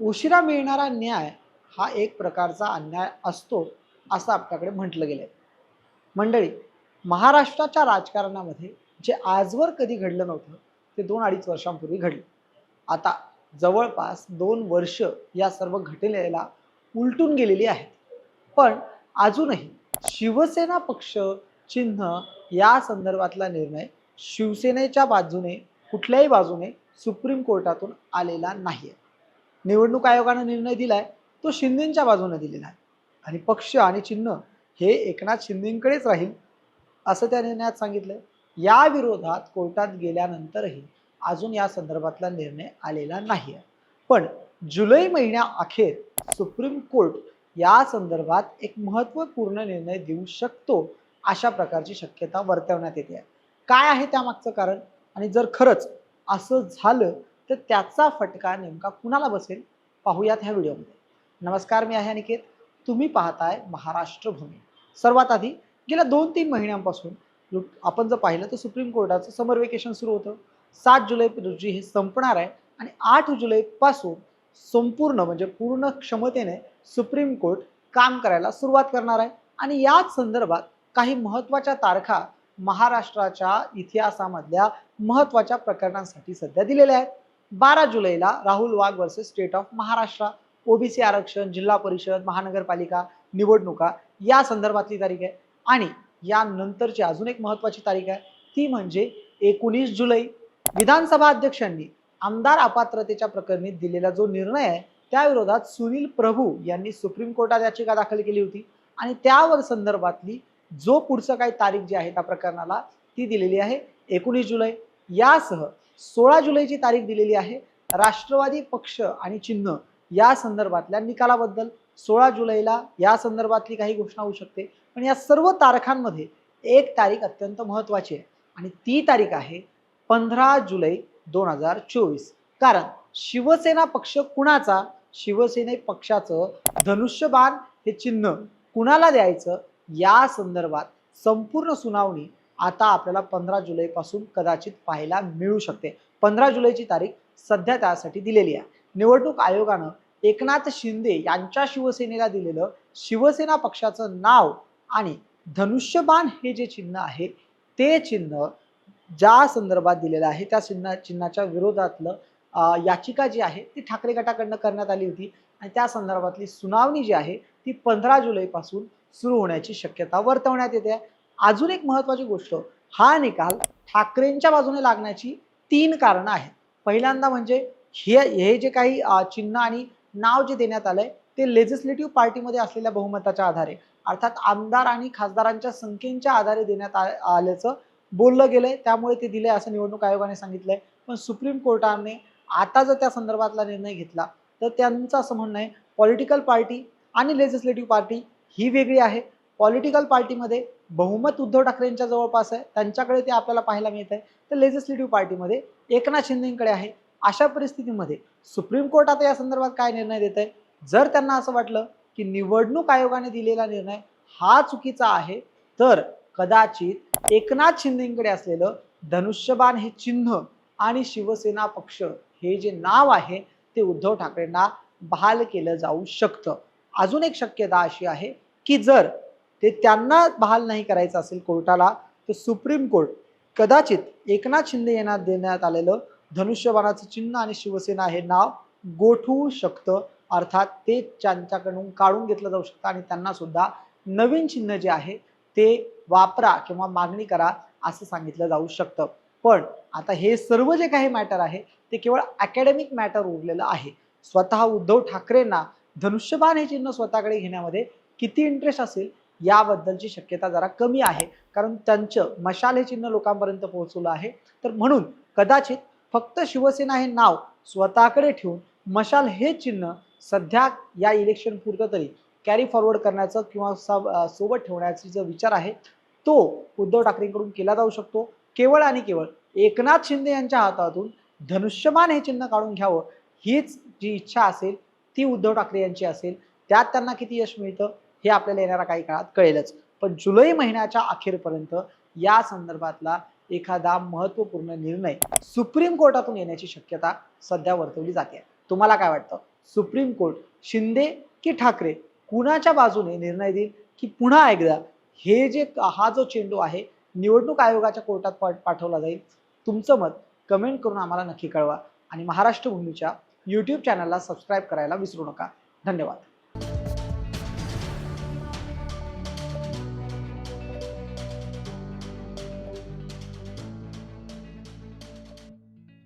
उशिरा मिळणारा न्याय हा एक प्रकारचा अन्याय असतो असं आपल्याकडे म्हटलं गेलं आहे मंडळी महाराष्ट्राच्या राजकारणामध्ये जे आजवर कधी घडलं नव्हतं ते दोन अडीच वर्षांपूर्वी घडलं. आता जवळपास दोन वर्ष या सर्व घटनेला उलटून गेलेली आहेत. पण अजूनही शिवसेना पक्ष चिन्ह या संदर्भातला निर्णय शिवसेनेच्या बाजूने कुठल्याही बाजूने सुप्रीम कोर्टातून आलेला नाही आहे निवडणूक आयोगानं निर्णय दिलाय तो शिंदेच्या बाजूने दिलेला आहे. आणि पक्ष आणि चिन्ह हे एकनाथ शिंदेकडेच राहील असं त्या निर्णयात सांगितलं या विरोधात कोर्टात गेल्यानंतरही अजून या संदर्भातला निर्णय आलेला नाही आहे पण जुलै महिन्याअखेर सुप्रीम कोर्ट या संदर्भात एक महत्त्वपूर्ण निर्णय देऊ शकतो अशा प्रकारची शक्यता वर्तवण्यात येते. आहे काय आहे त्यामागचं कारण? आणि जर खरंच असं झालं तर त्याचा फटका नेमका कुणाला बसेल? पाहूयात ह्या व्हिडिओमध्ये. नमस्कार मी आहे अनिकेत. तुम्ही पाहताय महाराष्ट्र भूमी सर्वात आधी गेल्या दोन तीन महिन्यांपासून आपण जर पाहिलं तर सुप्रीम कोर्टाचं समर वेकेशन सुरू होतं. सात जुलै रोजी हे संपणार आहे आणि आठ जुलैपासून संपूर्ण म्हणजे पूर्ण क्षमतेने सुप्रीम कोर्ट काम करायला सुरुवात करणार आहे. आणि याच संदर्भात काही महत्त्वाच्या तारखा महाराष्ट्राच्या इतिहासामधल्या महत्त्वाच्या प्रकरणांसाठी सध्या दिलेल्या आहेत. बारा जुलैला Rahul Wagh versus state of Maharashtra OBC आरक्षण जिल्हा परिषद महानगरपालिका निवडणुका या संदर्भातली तारीख आहे. आणि यानंतरची अजून एक महत्त्वाची तारीख आहे. ती म्हणजे एकोणीस जुलै. विधानसभा अध्यक्षांनी आमदार अपात्रतेच्या प्रकरणी दिलेला जो निर्णय आहे त्याविरोधात सुनील प्रभू यांनी सुप्रीम कोर्टात याचिका दाखल केली होती. आणि त्यावर संदर्भातली जो पुढचं काही तारीख जी आहे त्या प्रकरणाला ती दिलेली आहे एकोणीस जुलै. यासह सोळा जुलैची तारीख दिलेली आहे. राष्ट्रवादी पक्ष आणि चिन्ह या संदर्भातल्या निकालाबद्दल सोळा जुलैला या संदर्भातली काही घोषणा होऊ शकते. पण या सर्व तारखांमध्ये एक तारीख अत्यंत महत्त्वाची आहे आणि ती तारीख आहे पंधरा जुलै दोन हजार चोवीस. कारण शिवसेना पक्ष कुणाचा? शिवसेने पक्षाचं धनुष्यबाण हे चिन्ह कुणाला द्यायचं? या संदर्भात संपूर्ण सुनावणी आता आपल्याला पंधरा जुलैपासून कदाचित पाहायला मिळू शकते. पंधरा जुलैची तारीख सध्या त्यासाठी दिलेली आहे. निवडणूक आयोगानं एकनाथ शिंदे यांच्या शिवसेनेला दिलेलं शिवसेना पक्षाचं नाव आणि धनुष्यबाण हे जे चिन्ह आहे ते चिन्ह ज्या संदर्भात दिलेलं आहे त्या चिन्ह चिन्हाच्या विरोधातलं याचिका जी आहे ती ठाकरे गटाकडनं करण्यात आली होती. आणि त्या संदर्भातली सुनावणी जी आहे ती पंधरा जुलैपासून सुरू होण्याची शक्यता वर्तवण्यात येते. अजून एक महत्त्वाची गोष्ट हा निकाल ठाकरेंच्या बाजूने लागण्याची तीन कारणं आहेत. पहिल्यांदा म्हणजे हे हे जे काही चिन्ह आणि नाव जे देण्यात आलंय ते लेजिस्लेटिव्ह पार्टीमध्ये असलेल्या बहुमताच्या आधारे अर्थात आमदार आणि खासदारांच्या संख्येच्या आधारे देण्यात आ- आल्याचं बोललं गेलंय. त्यामुळे ते दिलंय असं निवडणूक आयोगाने सांगितलंय. पण सुप्रीम कोर्टाने आता जर त्या संदर्भातला निर्णय घेतला तर त्यांचं असं म्हणणं आहे पॉलिटिकल पार्टी आणि लेजिस्लेटिव्ह पार्टी ही वेगळी आहे. पॉलिटिकल पार्टीमध्ये बहुमत उद्धव ठाकरेंच्या जवळपास आहे. त्यांच्याकडे ते आपल्याला पाहायला मिळत आहे. तर लेजिस्लेटिव्ह पार्टीमध्ये एकनाथ शिंदेकडे आहे. अशा परिस्थितीमध्ये सुप्रीम कोर्ट आता या संदर्भात काय निर्णय देत आहे जर त्यांना असं वाटलं की निवडणूक आयोगाने दिलेला निर्णय हा चुकीचा आहे तर कदाचित एकनाथ शिंदेकडे असलेलं धनुष्यबाण हे चिन्ह आणि शिवसेना पक्ष हे जे नाव आहे ते उद्धव ठाकरेंना बहाल केलं जाऊ शकतं. अजून एक शक्यता अशी आहे की जर ते त्यांना बहाल नाही करायचं असेल कोर्टाला तर सुप्रीम कोर्ट कदाचित एकनाथ शिंदे यांना देण्यात आलेलं धनुष्यबाणाचं चिन्ह आणि शिवसेना हे नाव गोठवू शकतं. अर्थात ते त्यांच्याकडून काढून घेतलं जाऊ शकतं आणि त्यांना सुद्धा नवीन चिन्ह जे आहे ते वापरा किंवा मागणी करा असं सांगितलं जाऊ शकतं. पण आता हे सर्व जे काही मॅटर आहे ते केवळ अकॅडमिक मॅटर उरलेलं आहे. स्वतः उद्धव ठाकरेंना धनुष्यबाण हे चिन्ह स्वतःकडे घेण्यामध्ये किती इंटरेस्ट असेल? याबद्दलची शक्यता जरा कमी आहे. कारण त्यांचं मशाल हे चिन्ह लोकांपर्यंत पोहोचवलं आहे. तर म्हणून कदाचित फक्त शिवसेना हे नाव स्वतःकडे ठेवून मशाल हे चिन्ह सध्या या इलेक्शन पुरतं तरी कॅरी फॉरवर्ड करण्याचं किंवा सोबत ठेवण्याचा जो विचार आहे तो उद्धव ठाकरेंकडून केला जाऊ शकतो. केवळ आणि केवळ एकनाथ शिंदे यांच्या हातातून धनुष्यमान हे चिन्ह काढून घ्यावं हीच जी इच्छा असेल ती उद्धव ठाकरे यांची असेल. त्यात त्यांना किती यश मिळतं? हे आपल्याला येणाऱ्या काही काळात कळेलच. पण जुलै महिन्याच्या अखेरपर्यंत या संदर्भातला एखादा महत्त्वपूर्ण निर्णय सुप्रीम कोर्टातून येण्याची शक्यता सध्या वर्तवली जाते. तुम्हाला काय वाटतं? सुप्रीम कोर्ट शिंदे की ठाकरे? कुणाच्या बाजूने निर्णय देईल की पुन्हा एकदा हे जे हा जो चेंडू आहे निवडणूक आयोगाच्या कोर्टात पाठवला जाईल? तुमचं मत कमेंट करून आम्हाला नक्की कळवा. आणि महाराष्ट्र भूमीच्या यूट्यूब चॅनलला सबस्क्राईब करायला विसरू नका. धन्यवाद.